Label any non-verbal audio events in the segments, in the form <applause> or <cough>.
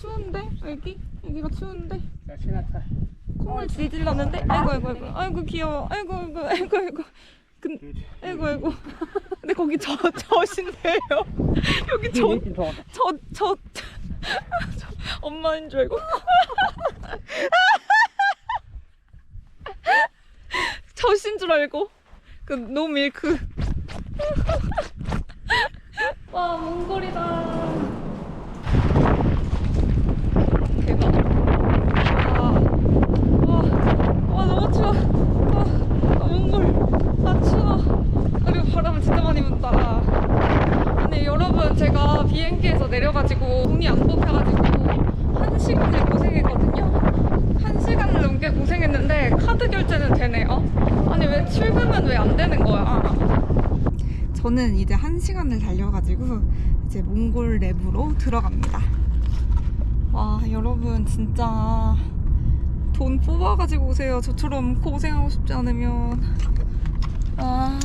추운데? 여기? 여기가 추운데? 자, 신화타. 콩을 뒤질렀는데? 아이고 아이고 아이고 아이고 귀여워 아이고 아이고 아이고 아이고 근, 아이고 아이고 <laughs> 근데 거기 저 저신데요 <laughs> 여기 저 저, 저, 저, 엄마인 줄 알고. <laughs> 저신 줄 알고. 그, 노 밀크. 와, 몽골이다. 대박. 와, 와, 와, 너무 추워. 와, 아, 몽골. 아, 추워. 그리고 바람을 진짜 많이 분다. 아니 여러분 제가 비행기에서 내려가지고 돈이 안 뽑혀가지고 한 시간을 고생했거든요. 한 시간을 넘게 고생했는데 카드 결제는 되네요. 아니 왜 출금은 왜 안 되는 거야? 저는 이제 한 시간을 달려가지고 이제 몽골 랩으로 들어갑니다. 와 여러분 진짜 돈 뽑아가지고 오세요. 저처럼 고생하고 싶지 않으면. 아.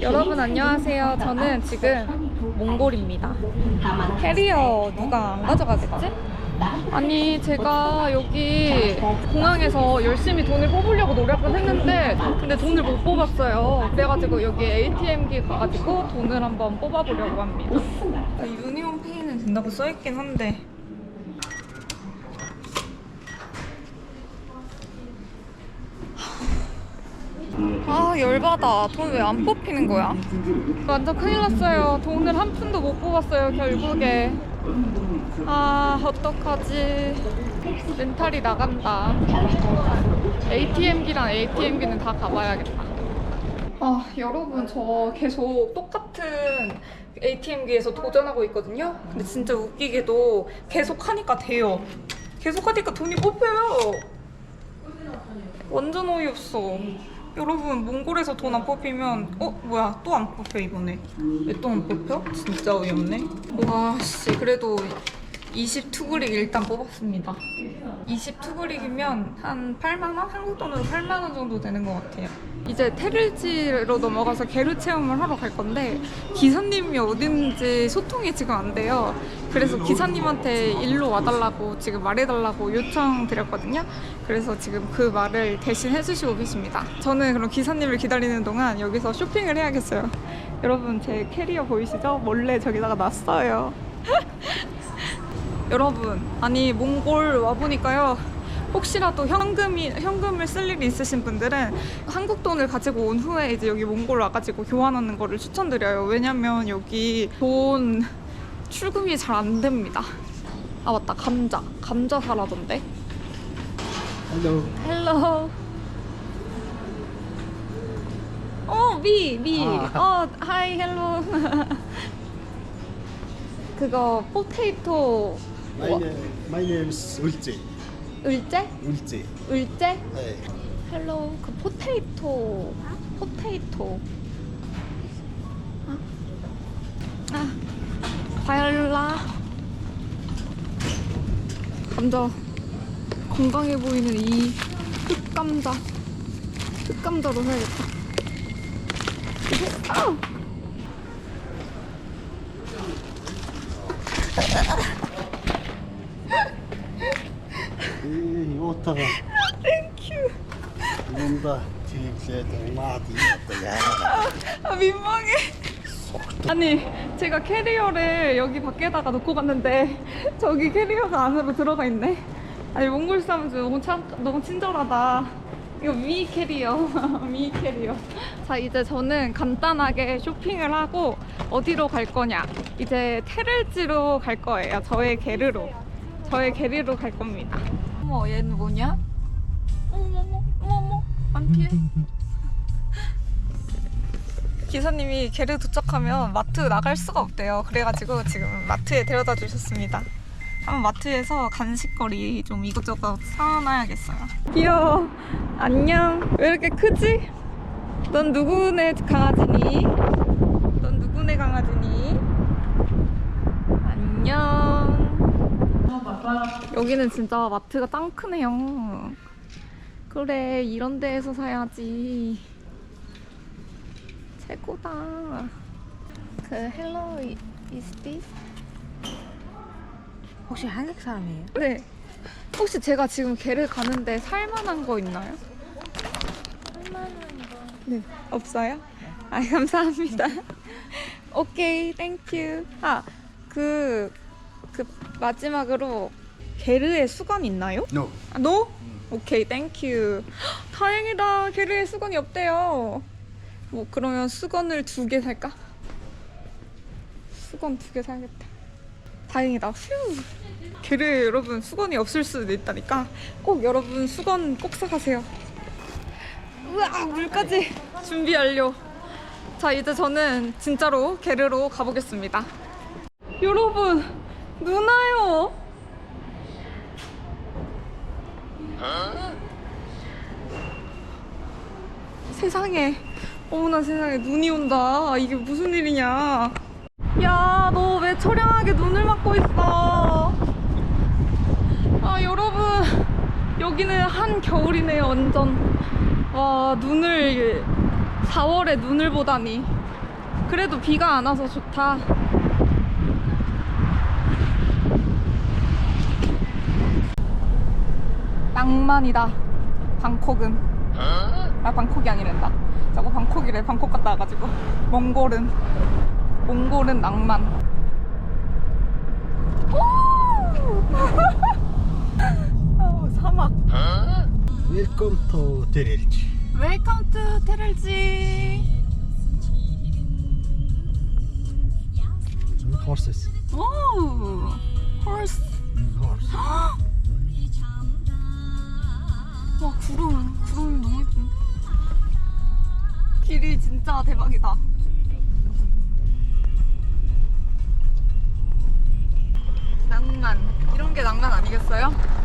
여러분 안녕하세요. 저는 지금 몽골입니다. 캐리어 누가 안 가져가겠지? 아니 제가 여기 공항에서 열심히 돈을 뽑으려고 노력은 했는데 근데 돈을 못 뽑았어요. 그래가지고 여기 ATM기 가가지고 돈을 한번 뽑아보려고 합니다. 유니온 페이는 된다고 써있긴 한데 아 열받아. 돈 왜 안 뽑히는 거야? 완전 큰일 났어요. 돈을 한 푼도 못 뽑았어요 결국에. 아 어떡하지? 멘탈이 나간다. ATM기랑 ATM기는 다 가봐야겠다. 아 여러분 저 계속 똑같은 ATM기에서 도전하고 있거든요? 근데 진짜 웃기게도 계속 하니까 돼요. 계속 하니까 돈이 뽑혀요. 완전 어이없어. 여러분 몽골에서 돈 안 뽑히면 어 뭐야 또 안 뽑혀 이번에 왜 또 안 뽑혀? 진짜 어이없네. 와 씨 그래도 20투그릭 일단 뽑았습니다. 20투그릭이면 한 8만 원? 한국 돈으로 8만 원 정도 되는 것 같아요. 이제 테를지로 넘어가서 게르 체험을 하러 갈 건데 기사님이 어딘지 소통이 지금 안 돼요. 그래서 기사님한테 일로 와달라고 지금 말해달라고 요청드렸거든요. 그래서 지금 그 말을 대신 해주시고 계십니다. 저는 그럼 기사님을 기다리는 동안 여기서 쇼핑을 해야겠어요. 여러분 제 캐리어 보이시죠? 몰래 저기다가 놨어요. <laughs> 여러분 아니 몽골 와보니까요. 혹시라도 현금이 현금을 쓸 일이 있으신 분들은 한국 돈을 가지고 온 후에 이제 여기 몽골 와가지고 교환하는 거를 추천드려요. 왜냐면 여기 돈 출금이 잘 안 됩니다. 아 맞다. 감자. 감자 사라던데? 헬로. 헬로 어, 미, 미. 어, 하이, 헬로. <laughs> 그거 포테이토 My name, my name is Ulce. 을제? Ulce. 을제? Hey. 헬로 그 포테이토 포테이토 아, 아 바이올라 감자 건강해 보이는 이 흑감자 흑감자로 사야겠다 이게 아! Otaga. 땡큐 Bunda tillät maati. Ja. 아 민망해. 아니 제가 캐리어를 여기 밖에다가 놓고 갔는데 저기 캐리어가 안으로 들어가 있네. 아니 몽골 사람들 너무 참 너무 친절하다. 이거 미 캐리어, <laughs> 미 캐리어. 자 이제 저는 간단하게 쇼핑을 하고 어디로 갈 거냐? 이제 테를지로 갈 거예요. 저의 게르로, 저의 게르로 갈 겁니다. 어머 얘는 뭐냐? 어머머, 어머머, 안 피해. <laughs> 기사님이 게르 도착하면 마트 나갈 수가 없대요. 그래가지고 지금 마트에 데려다 주셨습니다. 한번 마트에서 간식거리 좀 이것저것 사놔야겠어요. 귀여워. 안녕. 왜 이렇게 크지? 넌 누구네 강아지니? 넌 누구네 강아지니? 안녕. 여기는 진짜 마트가 짱 크네요. 그래, 이런 데에서 사야지. 최고다. 그 is this? 혹시 한국 사람이에요? 네. 혹시 제가 지금 개를 가는데 살만한 거 있나요? 할만한 거. 네. 없어요? 아 감사합니다. <laughs> 오케이, 땡큐. 아, 그, 그 마지막으로 게르의 수건 있나요? No. 아, 노? 오케이, 땡큐. 다행이다. 게르의 수건이 없대요. 뭐 그러면 수건을 두 개 살까? 수건 두 개 사야겠다. 다행이다. 휴. 게르 여러분 수건이 없을 수도 있다니까. 꼭 여러분 수건 꼭 사가세요. 우와 물까지 준비 완료. 자 이제 저는 진짜로 게르로 가보겠습니다. 여러분 누나요. 세상에. 어머나 세상에. 눈이 온다. 이게 무슨 일이냐. 야 너 왜 처량하게 눈을 맞고 있어? 아 여러분. 여기는 한겨울이네요 완전. 와 눈을 4월에 눈을 보다니. 그래도 비가 안 와서 좋다 낭만이다. 방콕은. 아 방콕이 아니란다. 자꾸 방콕이래. 방콕 갔다 와가지고. 몽골은. 몽골은 낭만. 오! <laughs> 사막. Welcome to Terilci. 웰컴 투 테를지 Horses. 오 Horse. <gasps> 와 구름 구름이 너무 예쁜. 길이 진짜 대박이다. 낭만. 이런 게 낭만 아니겠어요?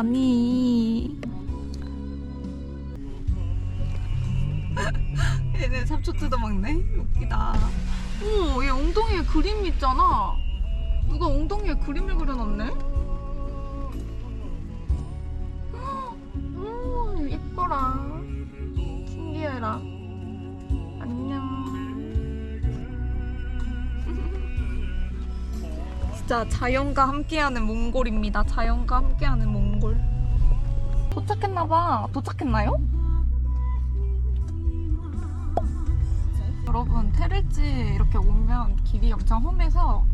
가니? 얘네 잡초 뜯어먹네? 웃기다. 어머, 얘 엉덩이에 그림 있잖아. 누가 엉덩이에 그림을 그려놨네? 오, 예뻐라. 신기해라. 안녕. <laughs> 진짜 자연과 함께하는 몽골입니다. 자연과 함께하는 몽골. 도착했나봐. 도착했나요? 여러분 테르지 이렇게 오면 길이 엄청 험해서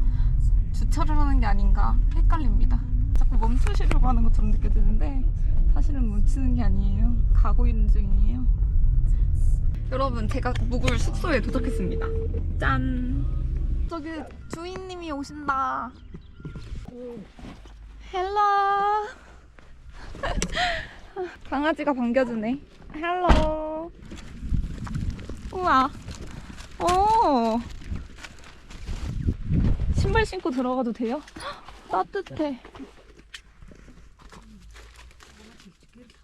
주차를 하는 게 아닌가 헷갈립니다. 자꾸 멈추시려고 하는 것처럼 느껴지는데 사실은 멈추는 게 아니에요. 가고 있는 중이에요. 여러분 제가 묵을 숙소에 도착했습니다. 짠. 저기 주인님이 오신다. 헬로. <laughs> 강아지가 반겨주네. 헬로. 우와. 오. 신발 신고 들어가도 돼요? <gasps> 따뜻해.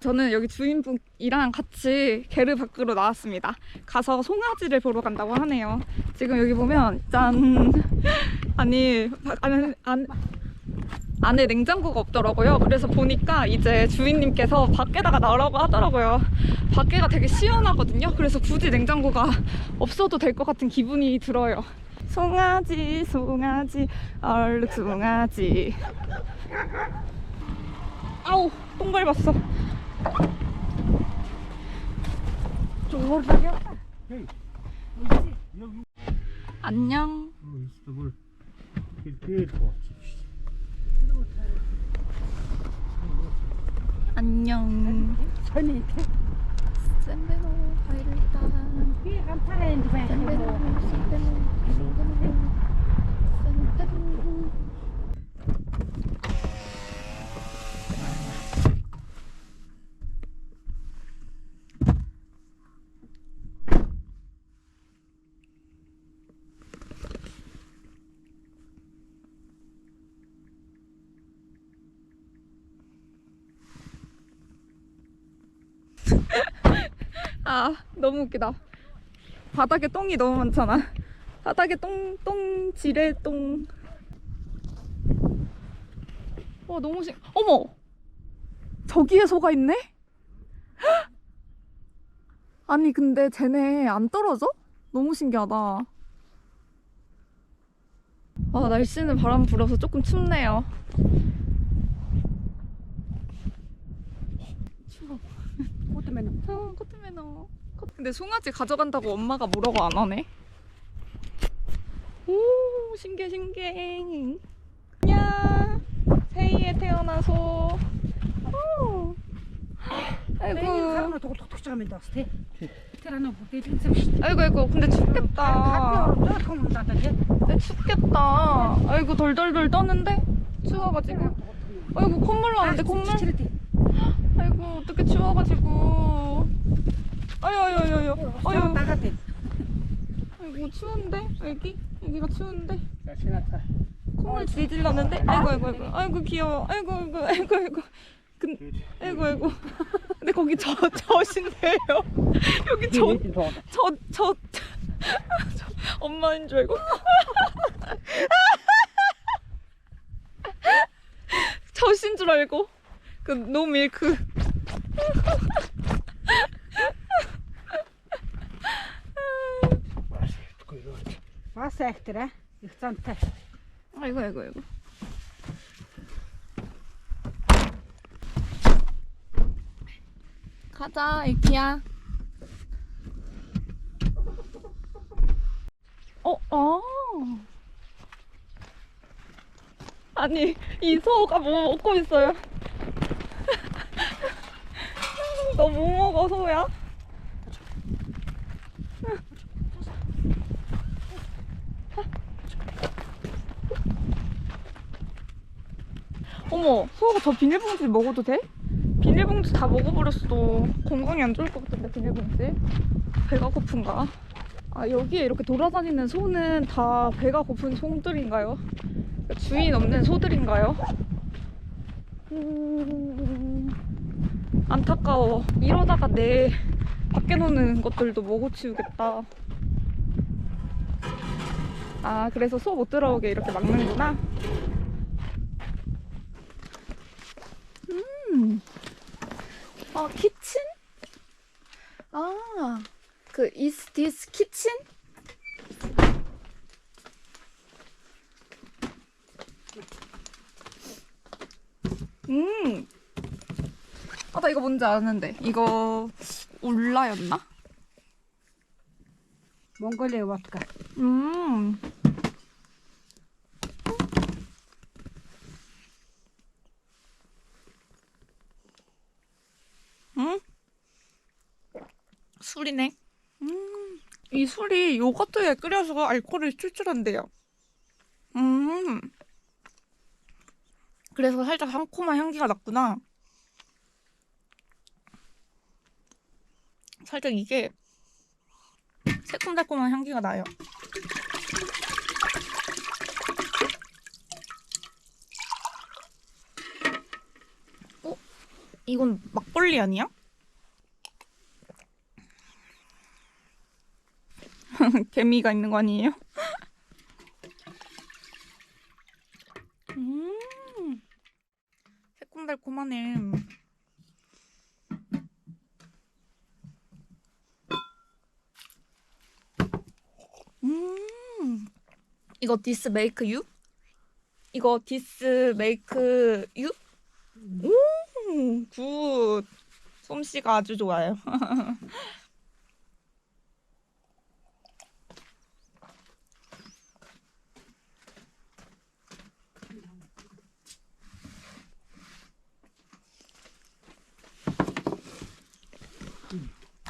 저는 여기 주인분이랑 같이 게르 밖으로 나왔습니다. 가서 송아지를 보러 간다고 하네요. 지금 여기 보면 짠 <laughs> 아니 바- 안, 안, 안에 냉장고가 없더라고요. 그래서 보니까 이제 주인님께서 밖에다가 나오라고 하더라고요. 밖에가 되게 시원하거든요. 그래서 굳이 냉장고가 없어도 될 것 같은 기분이 들어요. 송아지 송아지 얼룩 송아지 아우 똥 밟았어 저거를요? 안녕 안녕. 설명이 돼? 샌베노 바이를 일단. 위에 감탄했는데 너무 웃기다 바닥에 똥이 너무 많잖아 바닥에 똥, 똥, 지레 똥. 와, 너무 신, 어머! 저기에 소가 있네? 헉! <gasps> 아니, 근데 쟤네 안 떨어져? 너무 신기하다. 아, 날씨는 바람 불어서 조금 춥네요. 추워. 꽃도매는 아, 코트매너. 근데 송아지 가져간다고 엄마가 뭐라고 안 하네? 오, 신기해, 신기해. 안녕. 태어나서. 오. 내일 아이고. 부대진 아이고, 아이고. 근데 춥겠다. 저 통은 다다게 근데 춥겠다. 아이고, 돌돌돌 떠는데? 추워가지고. 아이고, 콧물 나는데, 콧물. 아이고, 어떻게 추워가지고. 아유, 아유, 아유, 아유. 아유. 나가대. 아이고 추운데? 여기? 여기가 추운데? 자 지나타 콩을 질질 나는데? 아이고 아이고 아이고. 아이고 귀여워. 아이고 아이고 아이고 아이고. 근 아이고 아이고. 근데 거기 저 저신데요? <laughs> 여기 저저저 저, 저, 엄마인 줄 알고. <laughs> 저신 줄 알고. 그 노밀크 왔어 액들아 익산타 아이고 아이고 아이고 가자 이키야 어? 어 아니 이 소가 뭐 먹고 있어요? <laughs> 너뭐 먹어 소야? 어머, 수아가 저 비닐봉지 먹어도 돼? 비닐봉지 다 먹어버렸어. 건강에 안 좋을 것 같은데, 비닐봉지. 배가 고픈가? 아, 여기에 이렇게 돌아다니는 소는 다 배가 고픈 소들인가요? 그러니까 주인 없는 소들인가요? 음, 안타까워. 이러다가 내 밖에 노는 것들도 먹어 치우겠다. 아, 그래서 소 못 들어오게 이렇게 막는구나. 음. 아, 키친? 아, 그 is this kitchen? 음. 아, 나 이거 뭔지 아는데. 이거 울라였나? 몽골리아 와트가 음. 응? 술이네. 음. 이 술이 요거트에 끓여서 알코올이 출출한데요. 음. 그래서 살짝 상콤한 향기가 났구나. 살짝 이게 새콤달콤한 향기가 나요. 어? 이건 막걸리 아니야? <laughs> 개미가 있는 거 아니에요? <laughs> 음, 새콤달콤하네. 음, 이거 디스 메이크 유? 이거 디스 메이크 유? 오, 굿. 솜씨가 아주 좋아요. <laughs>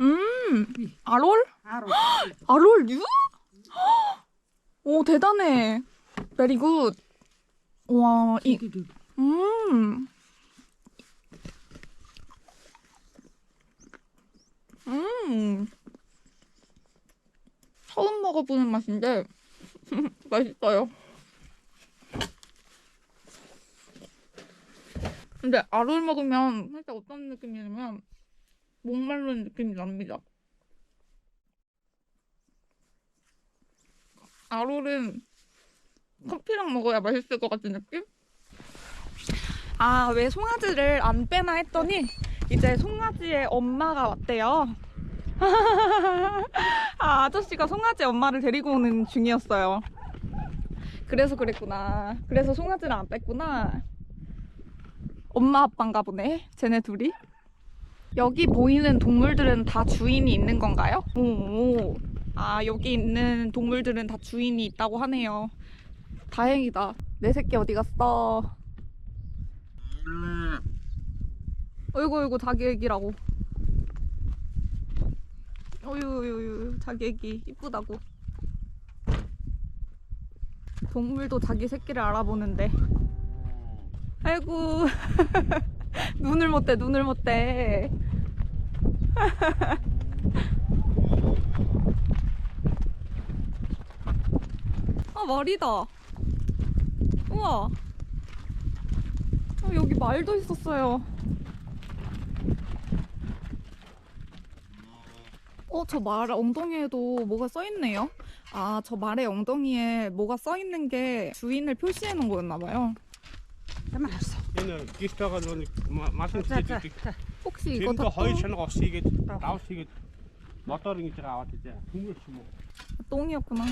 음, 아롤? 알아. <gasps> 아롤류? <gasps> 오, 대단해. 베리 굿. 와, 이, 음. 음. 처음 먹어보는 맛인데, <laughs> 맛있어요. 근데 아롤 먹으면 살짝 어떤 느낌이냐면, 목마른 느낌이 납니다. 아롤은 커피랑 먹어야 맛있을 것 같은 느낌? 아, 왜 송아지를 안 빼나 했더니 이제 송아지의 엄마가 왔대요. <laughs> 아, 아저씨가 송아지 엄마를 데리고 오는 중이었어요. 그래서 그랬구나. 그래서 송아지를 안 뺐구나. 엄마 아빠인가 보네. 쟤네 둘이. 여기 보이는 동물들은 다 주인이 있는 건가요? 오. 아, 여기 있는 동물들은 다 주인이 있다고 하네요. 다행이다. 내 새끼 어디 갔어? 어이구, 어이구, 자기 애기라고. 어유유유, 자기 애기. 이쁘다고. 동물도 자기 새끼를 알아보는데. 아이고. <laughs> <laughs> 눈을 못 떼, 눈을 못 떼. <laughs> 아, 말이다. 우와. 어, 여기 말도 있었어요. 어, 저 말 엉덩이에도 뭐가 써 있네요. 아, 저 말의 엉덩이에 뭐가 써 있는 게 주인을 표시해 놓은 거였나 봐요. 자, 자, 지지 자. 혹시 이거 다 똥, 천 없이 이게 나오시 이게 맞다른 게 제가 왔지 국물 심어 똥이었구나.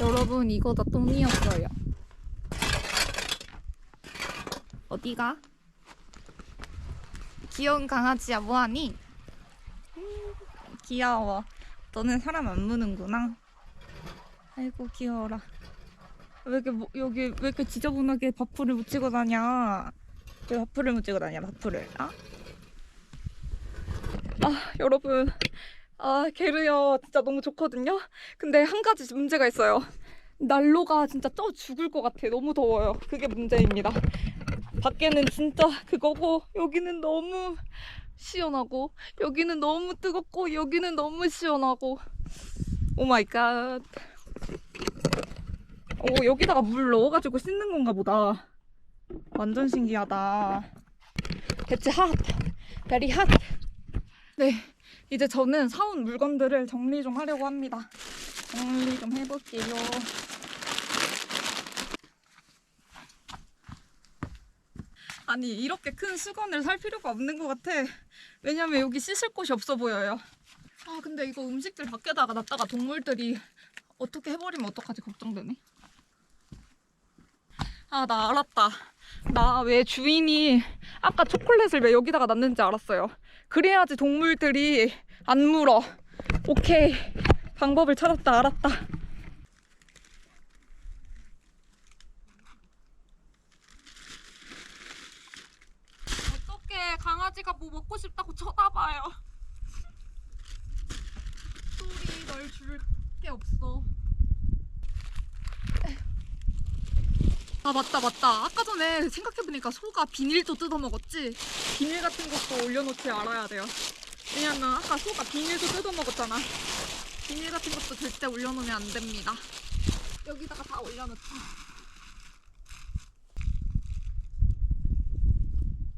여러분, 이거 다 똥이었어요. 어디가? 귀여운 강아지야, 뭐하니? 음, 귀여워. 너는 사람 안 무는구나. 아이고, 귀여워라. 왜 이렇게, 뭐- 여기 왜 이렇게 지저분하게 바풀을 묻히고 다녀? 왜 바풀을 묻히고 다녀, 바풀을? 아? 아, 여러분. 아, 게르요. 진짜 너무 좋거든요? 근데 한 가지 문제가 있어요. 난로가 진짜 쪄 죽을 것 같아. 너무 더워요. 그게 문제입니다. 밖에는 진짜 그거고, 여기는 너무 시원하고, 여기는 너무 뜨겁고, 여기는 너무 시원하고. 오 마이 갓. 오, 여기다가 물 넣어가지고 씻는 건가 보다. 완전 신기하다. 대체 핫. 베리 핫. 네, 이제 저는 사온 물건들을 정리 좀 하려고 합니다. 정리 좀 해볼게요. 아니, 이렇게 큰 수건을 살 필요가 없는 것 같아. 왜냐면 여기 씻을 곳이 없어 보여요. 아, 근데 이거 음식들 밖에다가 놨다가 동물들이 어떻게 해버리면 어떡하지 걱정되네. 아, 나 알았다. 나 왜 주인이 아까 초콜릿을 왜 여기다가 놨는지 알았어요. 그래야지 동물들이 안 물어. 오케이. 방법을 찾았다, 알았다. 어떻게 강아지가 뭐 먹고 싶다고 쳐다봐요. <laughs> 소리 널 줄게 없어. 아 맞다 맞다. 아까 전에 생각해보니까 소가 비닐도 뜯어먹었지? 비닐 같은 것도 올려놓지 알아야 돼요. 왜냐면 아까 소가 비닐도 뜯어먹었잖아. 비닐 같은 것도 절대 올려놓으면 안 됩니다. 여기다가 다 올려놓자.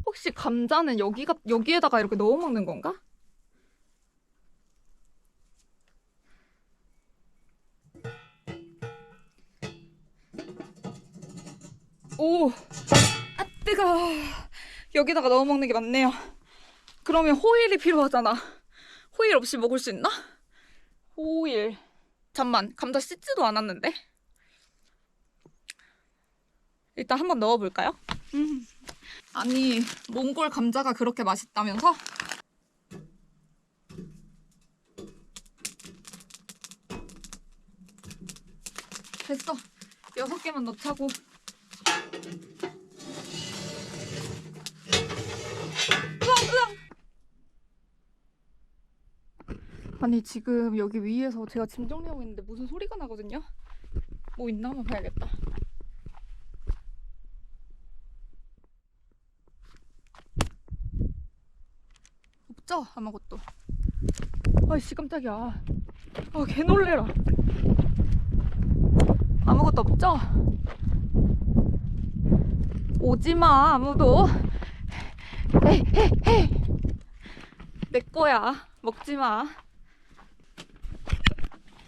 혹시 감자는 여기가 여기에다가 이렇게 넣어 먹는 건가? 여기다가 넣어 먹는 게 맞네요. 그러면 호일이 필요하잖아. 호일 없이 먹을 수 있나? 호일. 잠만, 감자 씻지도 않았는데. 일단 한번 넣어볼까요? 음. 아니, 몽골 감자가 그렇게 맛있다면서? 됐어. 여섯 개만 넣자고. 아니 지금 여기 위에서 제가 짐 정리하고 있는데 무슨 소리가 나거든요? 뭐 있나 한번 봐야겠다. 없죠? 아무것도. 아이씨 깜짝이야. 아 개놀래라. 아무것도 없죠? 오지마 아무도. 에이 에이 에이. 내 거야. 먹지 마.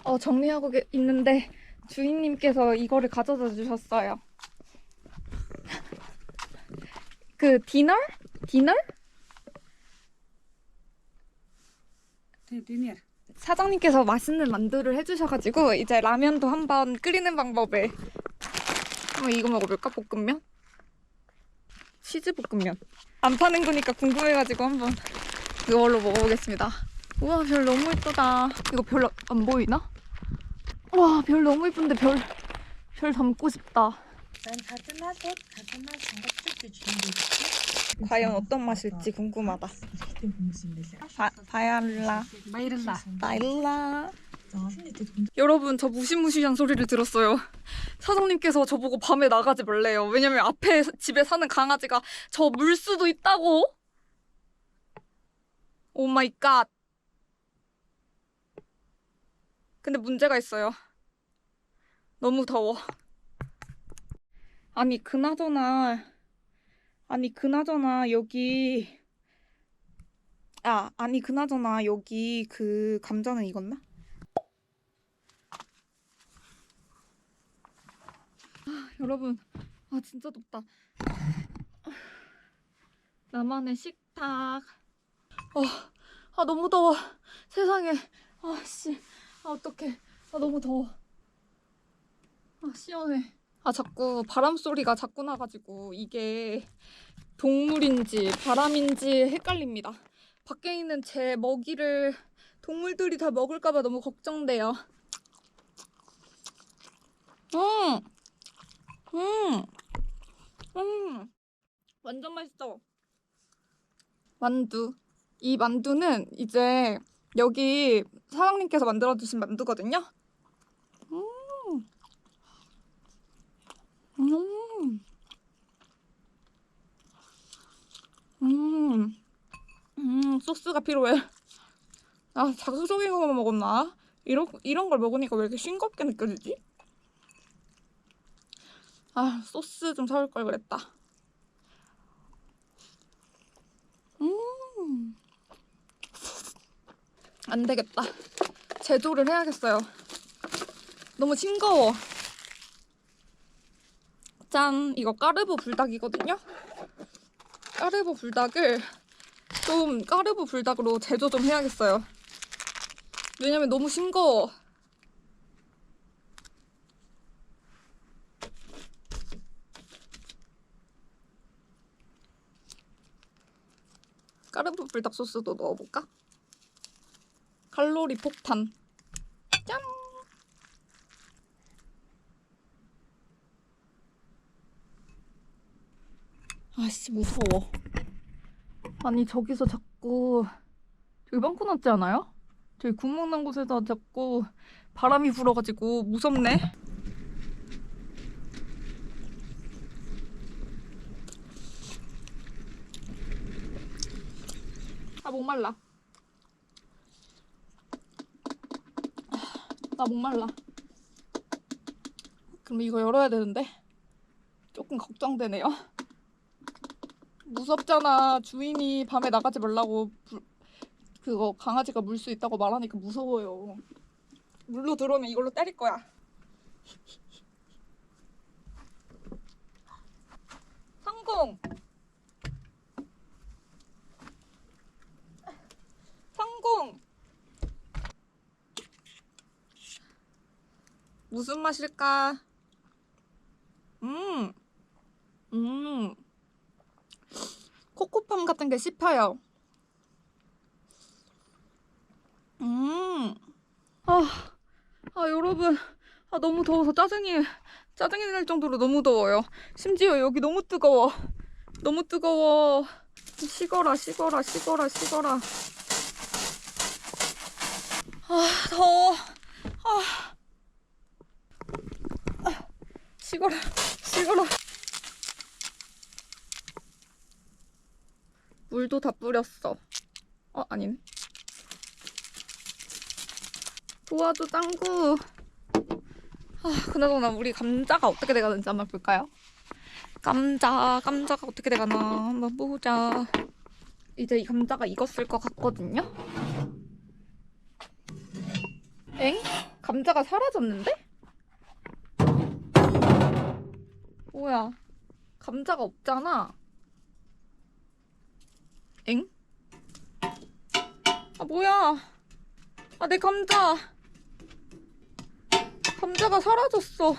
어, 정리하고 계- 있는데 주인님께서 이거를 가져다 주셨어요. 그 디널? 디널? Dinner. 사장님께서 맛있는 만두를 해주셔가지고 이제 라면도 한번 끓이는 방법을 한번 이거 먹어볼까? 볶음면? 치즈 볶음면 안 파는 거니까 궁금해가지고 한번 이걸로 먹어보겠습니다 우와 별 너무 이쁘다 이거 별 안 보이나? 와별 너무 이쁜데 별별 담고 싶다 난 가슴하고 가슴하고 생각도 준비. 과연 어떤 맛일지 궁금하다 바, 바야라 Bayırla. 바일라 여러분 저 무시무시한 소리를 들었어요. 사장님께서 저보고 밤에 나가지 말래요. 왜냐면 앞에 집에 사는 강아지가 저 물 수도 있다고. 오 마이 갓. 근데 문제가 있어요. 너무 더워. 아니 그나저나 아니 그나저나 여기 아 아니 그나저나 여기 그 감자는 익었나? 여러분, 아 진짜 덥다. 나만의 식탁. 어, 아 너무 더워. 세상에. 아 씨, 아 어떡해. 아 너무 더워. 아 시원해. 아 자꾸 바람 소리가 자꾸 나가지고 이게 동물인지 바람인지 헷갈립니다. 밖에 있는 제 먹이를 동물들이 다 먹을까봐 너무 걱정돼요. 음. 음, 음, 완전 맛있어. 만두. 이 만두는 이제 여기 사장님께서 만들어 주신 만두거든요. 음, 음, 음, 음, 소스가 필요해. 아, 자극적인 것만 먹었나? 이런 이런 걸 먹으니까 왜 이렇게 싱겁게 느껴지지? 아 소스 좀 사올 걸 그랬다. 음. 안 되겠다. 제조를 해야겠어요. 너무 싱거워. 짠, 이거 까르보 불닭이거든요. 까르보 불닭을 좀 까르보 불닭으로 제조 좀 해야겠어요. 왜냐면 너무 싱거워. 불닭 소스도 넣어볼까? 칼로리 폭탄. 짠! 아씨 무서워. 아니 저기서 자꾸 저기 빵꾸 났지 않아요? 저기 구멍 난 곳에서 자꾸 바람이 불어가지고 무섭네. 아 목말라. 나 목말라. 그럼 이거 열어야 되는데 조금 걱정되네요. 무섭잖아. 주인이 밤에 나가지 말라고 불- 그거 강아지가 물 수 있다고 말하니까 무서워요. 물로 들어오면 이걸로 때릴 거야. 성공. 무슨 맛일까? 음. 음. 코코팜 같은 게 씹혀요. 음. 아, 아 여러분, 아 너무 더워서 짜증이 짜증이 날 정도로 너무 더워요. 심지어 여기 너무 뜨거워. 너무 뜨거워. 식어라 식어라 식어라 식어라 아 더워 아, 아 식어라 식어라 물도 다 뿌렸어 어 아니네 도와줘 짱구 아 그나저나 우리 감자가 어떻게 돼가는지 한번 볼까요? 감자 감자가 어떻게 돼가나 한번 보자 이제 이 감자가 익었을 것 같거든요 엥? 감자가 사라졌는데? 뭐야? 감자가 없잖아. 엥? 아 뭐야? 아 내 감자. 감자가 사라졌어.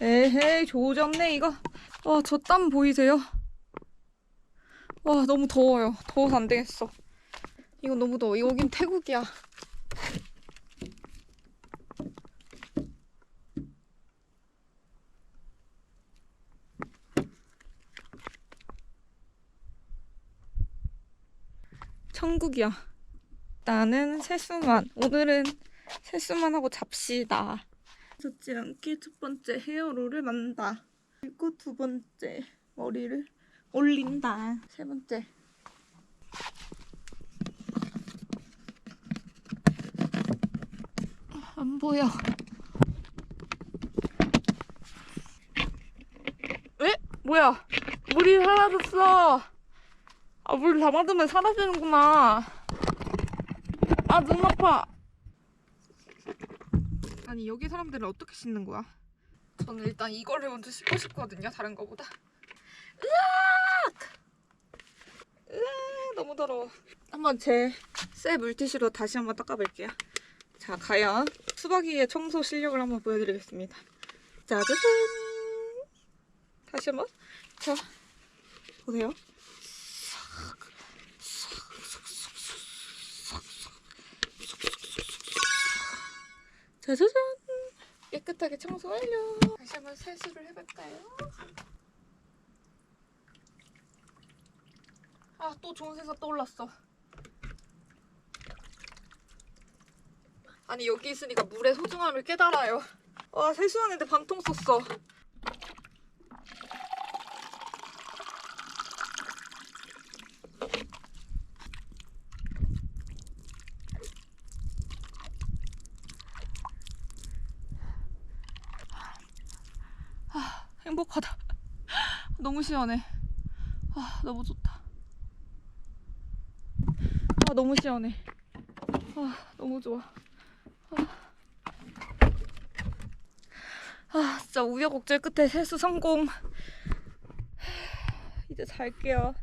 에헤이 조졌네 이거. 와 저 땀 보이세요? 와 너무 더워요. 더워서 안 되겠어. 이거 너무 더워. 여긴 태국이야 천국이야 나는 세수만 오늘은 세수만 하고 잡시다 젖지 않게 첫 번째 헤어롤을 만다. 그리고 두 번째 머리를 올린다. 세 번째. 안 보여. 에? 뭐야? 물이 사라졌어. 아, 물 담아두면 사라지는구나. 아, 눈 아파. 아니 여기 사람들은 어떻게 씻는 거야? 저는 일단 이거를 먼저 씻고 싶거든요 다른 거보다 으악! 으악 너무 더러워 한번 제 새 물티슈로 다시 한번 닦아볼게요 자 과연 수박이의 청소 실력을 한번 보여드리겠습니다 짜자잔 다시 한번 자 보세요 짜자잔. 깨끗하게 청소 완료. 다시 한번 세수를 해볼까요? 아 또 좋은 생각 떠올랐어. 아니 여기 있으니까 물의 소중함을 깨달아요. 와 세수하는데 반통 썼어 행복하다. 너무 시원해. 아, 너무 좋다. 아, 너무 시원해. 아, 너무 좋아. 아, 아 진짜 우여곡절 끝에 세수 성공. 이제 잘게요.